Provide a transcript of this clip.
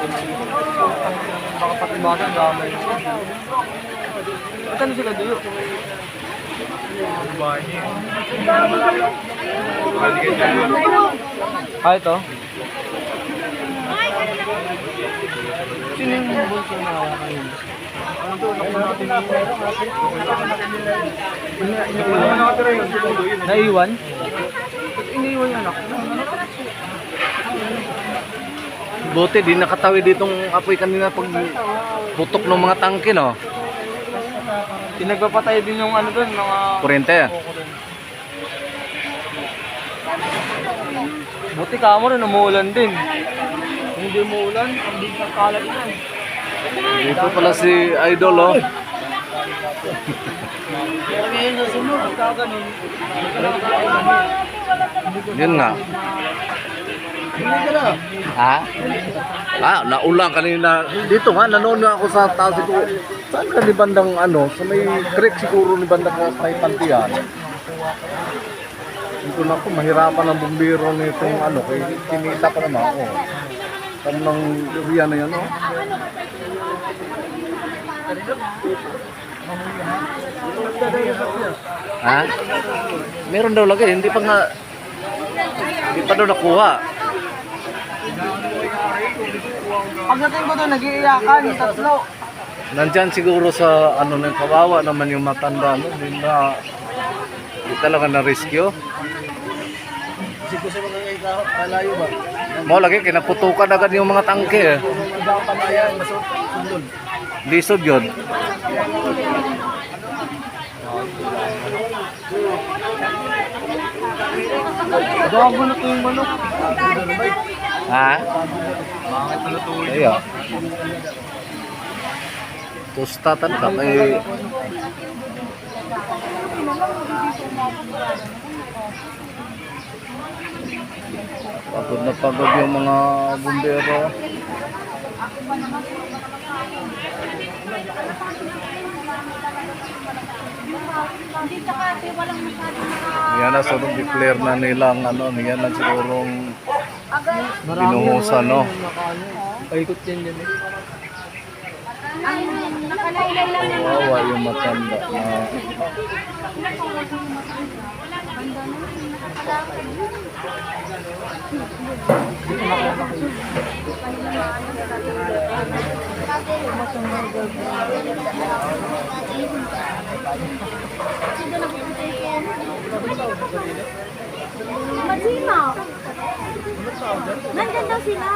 Baka pati bata, damay. Ba't ano sila duyo? Ah, ito? Sino yung bunso na hawakan yun? Naiwan? Iniwan yung anak? Buti, di nakatawi ditong apoy kanina pag putok ng mga tangke, no? Pinagpapatay din yung ano doon, mga... Kurente. Buti ka mo rin, umuulan din. Kung hindi umuulan, big ng kalat eh. Dito pala si Idol, oh. Pero ngayon sa sunod, Yun nga. Ha? Ah, naulang kanina. Dito nga, nanonood nga ako sa taas ito. Saan ka ni bandang ano? Sa may creek siguro ni bandang sa may pantiyan. Dito na ako, mahirapan ang bumbiro nitong ano. Kaya kinita pa naman ako. Kami ng area na yan, oh. Ha? Meron daw lagi, hindi pa nga hindi pa daw nakuha. Pagdating ko doon, nag-iiyakan, tatlo. Nandyan siguro sa ano ng kawawa naman yung matanda no, hindi na hindi talaga na rescue. Siguro sa mga kalayo ba? Mo lagi kinaputukan agad yung mga tangke. Eh. Ibang pamayan, masot, sundol. Lisod yun. Gago na to yung manok. Ha? Bakit na to Kaya. Pusta talaga kay Pagod na pagod yung mga bumbero. Yan na sunod declare na nilang ano, yan na sigurong binuhusan no. Paikot yan dyan eh. ang nakalaylay lang yung Kawawa yung matanda na Masima. Nandyan daw sila.